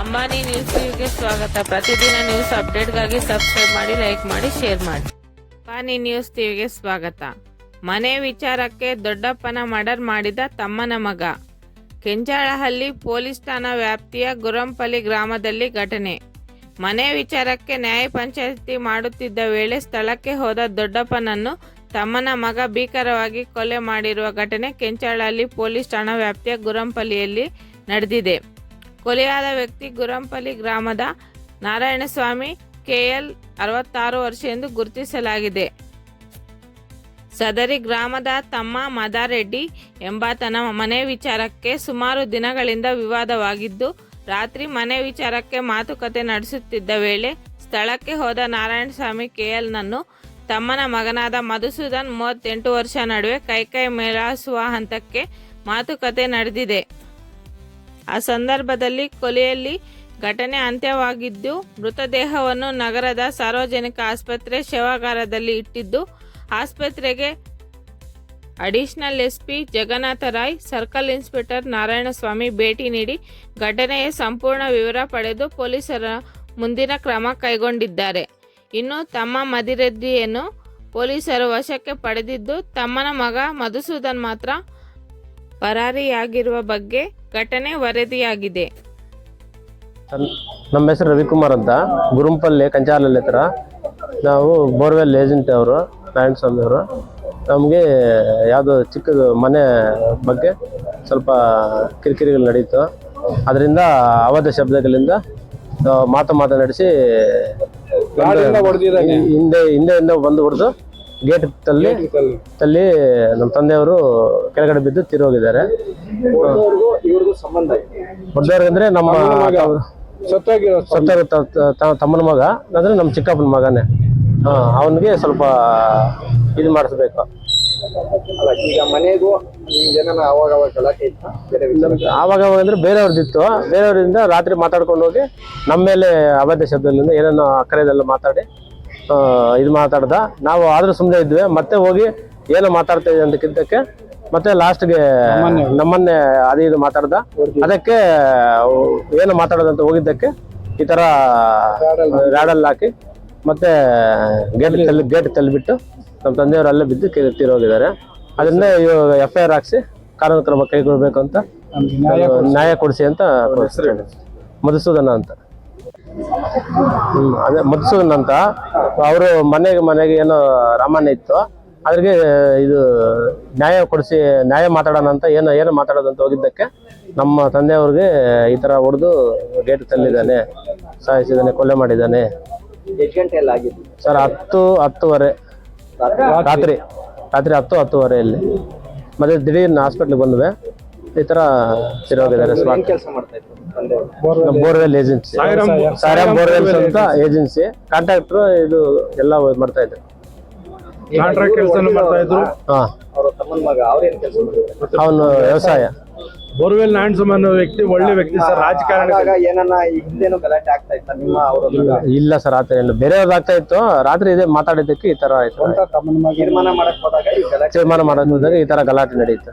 Ambani news ಟಿವಿಗೆ ಸ್ವಾಗತ. ಪ್ರತಿದಿನ ನ್ಯೂಸ್ ಅಪ್ಡೇಟ್ಗಾಗಿ ಸಬ್ಸ್ಕ್ರೈಬ್ ಮಾಡಿ, ಲೈಕ್ ಮಾಡಿ, ಶೇರ್ ಮಾಡಿ. ಅಂಬಾನಿ ನ್ಯೂಸ್ ಟಿವಿಗೆ ಸ್ವಾಗತ. ಮನೆ ವಿಚಾರಕ್ಕೆ ದೊಡ್ಡಪ್ಪನ ಮರ್ಡರ್ ಮಾಡಿದ ತಮ್ಮನ ಮಗ. ಕೆಂಚಾಳಹಳ್ಳಿ ಪೊಲೀಸ್ ಠಾಣಾ ವ್ಯಾಪ್ತಿಯ ಗುರಂಪಲ್ಲಿ ಗ್ರಾಮದಲ್ಲಿ ಘಟನೆ. ಮನೆ ವಿಚಾರಕ್ಕೆ ನ್ಯಾಯ ಪಂಚಾಯಿತಿ ಮಾಡುತ್ತಿದ್ದ ವೇಳೆ ಸ್ಥಳಕ್ಕೆ ಹೋದ ದೊಡ್ಡಪ್ಪನನ್ನು ತಮ್ಮನ ಮಗ ಭೀಕರವಾಗಿ ಕೊಲೆ ಮಾಡಿರುವ ಘಟನೆ ಕೆಂಚಾಳಹಳ್ಳಿ ಪೊಲೀಸ್ ಠಾಣಾ ವ್ಯಾಪ್ತಿಯ ಗುರಂಪಲ್ಲಿಯಲ್ಲಿ ನಡೆದಿದೆ. ಕೊಲೆಯಾದ ವ್ಯಕ್ತಿ ಗುರಂಪಲ್ಲಿ ಗ್ರಾಮದ ನಾರಾಯಣಸ್ವಾಮಿ, ಕೆಎಲ್ ಅರವತ್ತಾರು ವರ್ಷ ಎಂದು ಗುರುತಿಸಲಾಗಿದೆ. ಸದರಿ ಗ್ರಾಮದ ತಮ್ಮ ಮದಾರೆಡ್ಡಿ ಎಂಬಾತನ ಮನೆ ವಿಚಾರಕ್ಕೆ ಸುಮಾರು ದಿನಗಳಿಂದ ವಿವಾದವಾಗಿದ್ದು, ರಾತ್ರಿ ಮನೆ ವಿಚಾರಕ್ಕೆ ಮಾತುಕತೆ ನಡೆಸುತ್ತಿದ್ದ ವೇಳೆ ಸ್ಥಳಕ್ಕೆ ಹೋದ ನಾರಾಯಣಸ್ವಾಮಿ, ಕೆಎಲ್ನನ್ನು ತಮ್ಮನ ಮಗನಾದ ಮಧುಸೂದನ್ ಮೂವತ್ತೆಂಟು ವರ್ಷ ನಡುವೆ ಕೈಕೈ ಮೇಲಾಸುವ ಹಂತಕ್ಕೆ ಮಾತುಕತೆ ನಡೆದಿದೆ. ಆ ಸಂದರ್ಭದಲ್ಲಿ ಕೊಲೆಯಲ್ಲಿ ಘಟನೆ ಅಂತ್ಯವಾಗಿದ್ದು, ಮೃತದೇಹವನ್ನು ನಗರದ ಸಾರ್ವಜನಿಕ ಆಸ್ಪತ್ರೆ ಶವಾಗಾರದಲ್ಲಿ ಇಟ್ಟಿದ್ದು, ಆಸ್ಪತ್ರೆಗೆ additional SP Jagannath Rai, circle inspector Narayanaswamy ಭೇಟಿ ನೀಡಿ ಘಟನೆಯ ಸಂಪೂರ್ಣ ವಿವರ ಪಡೆದು ಪೊಲೀಸರ ಮುಂದಿನ ಕ್ರಮ ಕೈಗೊಂಡಿದ್ದಾರೆ. ಇನ್ನು ತಮ್ಮ ಮದಿರೆದ್ದಿಯನ್ನು ಪೊಲೀಸರು ವಶಕ್ಕೆ ಪಡೆದಿದ್ದು, ತಮ್ಮನ ಮಗ ಮಧುಸೂದನ್ ಮಾತ್ರ ಪರಾರಿಯಾಗಿರುವ ಬಗ್ಗೆ ಘಟನೆ ವರದಿಯಾಗಿದೆ. ನಮ್ಮ ಹೆಸರು ರವಿಕುಮಾರ್ ಅಂತ. ಗುರುಂಪಲ್ಲಿ ಕಂಚಾಲಲ್ಲಿ ಹತ್ರ ನಾವು ಬೋರ್ವೆಲ್ ಏಜೆಂಟ್ ಅವರು ನಾರಾಯಣ ಸ್ವಾಮಿ ಅವರು. ನಮಗೆ ಯಾವುದೋ ಚಿಕ್ಕದು ಮನೆ ಬಗ್ಗೆ ಸ್ವಲ್ಪ ಕಿರಿಕಿರಿಗಳು ನಡೀತು ಅದರಿಂದ ಅವಧ ಶಬ್ದಗಳಿಂದ ಮಾತು ಮಾತನಾಡಿಸಿ ಹಿಂದೆ ಹಿಂದೆಯಿಂದ ಬಂದು ಹೊಡೆದು ಗೇಟ್ ತಲ್ಲಿ ತಲ್ಲಿ ನಮ್ಮ ತಂದೆಯವರು ಕೆಳಗಡೆ ಬಿದ್ದು ತೀರೋಗಿದ್ದಾರೆ. ಹೊಡೆದವ್ರಿಗಂದ್ರೆ ನಮ್ಮ ಸತ್ತಾಗಿರೋ ತಮ್ಮನ ಮಗ ಅಂದ್ರೆ ನಮ್ಮ ಚಿಕ್ಕಪ್ಪನ ಮಗನೇ. ಹಾ ಅವನಿಗೆ ಸ್ವಲ್ಪ ಇದು ಮಾಡಿಸ್ಬೇಕು. ಅವಾಗ ಅವಾಗ ಆವಾಗ ಅಂದ್ರೆ ಬೇರೆಯವ್ರದ್ದಿತ್ತು. ಬೇರೆಯವರಿಂದ ರಾತ್ರಿ ಮಾತಾಡ್ಕೊಂಡು ಹೋಗಿ ನಮ್ಮ ಮೇಲೆ ಅವಾದ್ಯ ಶಬ್ದದಿಂದ ಏನೇನೋ ಅಕ್ಕರೆದೆಲ್ಲ ಮಾತಾಡಿ ಇದು ಮಾತಾಡ್ದ. ನಾವು ಆದ್ರೂ ಸುಮ್ಮನೆ ಇದ್ವಿ. ಮತ್ತೆ ಹೋಗಿ ಏನು ಮಾತಾಡ್ತಾ ಇದೆ ಅಂತಕ್ಕಿದ್ದಕ್ಕೆ ಮತ್ತೆ ಲಾಸ್ಟ್ಗೆ ನಮ್ಮನ್ನೇ ಅದೇ ಇದು ಮಾತಾಡ್ದ. ಅದಕ್ಕೆ ಏನು ಮಾತಾಡೋದಂತ ಹೋಗಿದ್ದಕ್ಕೆ ಈ ತರ ರಾಡಲ್ಲಿ ಹಾಕಿ. ಮತ್ತೆ ಗೇಟ್ ತಲ್ಲಿ ಗೇಟ್ ತಳ್ಳಿಬಿಟ್ಟು ನಮ್ಮ ತಂದೆಯವರು ಅಲ್ಲೇ ಬಿದ್ದು ತೀರೋಗಿದ್ದಾರೆ ಅದನ್ನ ಇವಾಗ ಎಫ್ ಐ ಆರ್ ಹಾಕ್ಸಿ ಕಾನೂನು ಕ್ರಮ ಕೈಗೊಳ್ಬೇಕು ಅಂತ ನ್ಯಾಯ ಕೊಡಿಸಿ. ಅಂತ. ಮಧುಸೂದನ ಅಂತ. ಅದೇ ಮಧುಸೂದನ್ ಅಂತ. ಅವರು ಮನೆಗೆ ಮನೆಗೆ ಏನೋ ರಾಮಾಯಣ ಇತ್ತು. ಅದ್ರಿಗೆ ಇದು ನ್ಯಾಯ ಕೊಡಿಸಿ ನ್ಯಾಯ ಮಾತಾಡೋಣ ಅಂತ ಏನೋ ಏನೋ ಮಾತಾಡೋದಂತ ಹೋಗಿದ್ದಕ್ಕೆ ನಮ್ಮ ತಂದೆಯವ್ರಿಗೆ ಈ ಥರ ಹೊಡೆದು ಗೇಟ್ ತಂದಿದ್ದಾನೆ. ಸಾಯಿಸಿದ್ದಾನೆ ಕೊಲೆ ಮಾಡಿದ್ದಾನೆ. ಸರ್ ಹತ್ತು ಹತ್ತುವರೆ. ರಾತ್ರಿ. ರಾತ್ರಿ. ಹತ್ತು ಹತ್ತುವರೆಯಲ್ಲಿ. ಮತ್ತೆ ದಿಢೀರ್ನ ಹಾಸ್ಪಿಟ್ಲಿಗೆ ಬಂದ್ವಿ. ಈ ತರ ತಿರೋಗಿದ್ದಾರೆ ಏನ್ ಸ್ಪಾಟ್ ಕೆಲಸ ಮಾಡ್ತಾ ಇದ್ರು? Borewell agency. ಸಾರಾಮ್ ಬೋರ್ವೆಲ್ಸ್ ಅಂತ ಏಜೆನ್ಸಿ. ಕಾಂಟ್ರಾಕ್ಟರ್ ಇದು ಎಲ್ಲ ಮಾಡ್ತಾ ಇದ್ರು. ಕಾಂಟ್ರಾಕ್ಟ್ ಕೆಲಸ ಮಾಡ್ತಾ ಇದ್ರು. ಹಾ. ಅವ್ರ ತಮ್ಮನ ಮಗ ಅವ್ರೇನ್ ಕೆಲಸ ಮಾಡ್ತಾರೆ ಅವನು ವ್ಯವಸಾಯ. ಬೋರ್ವೆಲ್ ಅನ್ನೋ ವ್ಯಕ್ತಿ ಒಳ್ಳೆ ವ್ಯಕ್ತಿ ಸರ್ ರಾಜಕಾರಣ ಆಗ ಏನಾನ ಈ ಗಲಾಟೆ ಆಗ್ತಾ ಇತ್ತ ನಿಮ್ಮ ಅವರ ಇಲ್ಲ ಸರ್ ಆತರ ಇಲ್ಲ. ಬೇರೆಯವ್ರದ್ದು ಆಗ್ತಾ ಇತ್ತು. ರಾತ್ರಿ ಇದೆ ಮಾತಾಡಿದ್ದಕ್ಕೆ ಈ ತರ ಆಯ್ತು. ತೀರ್ಮಾನ ಮಾಡಕ್ ಹೋದಾಗ ಈ ಗಲಾಟೆ ತೀರ್ಮಾನ ಮಾಡೋದಾಗ ಈ ತರ ಗಲಾಟೆ ನಡೀತು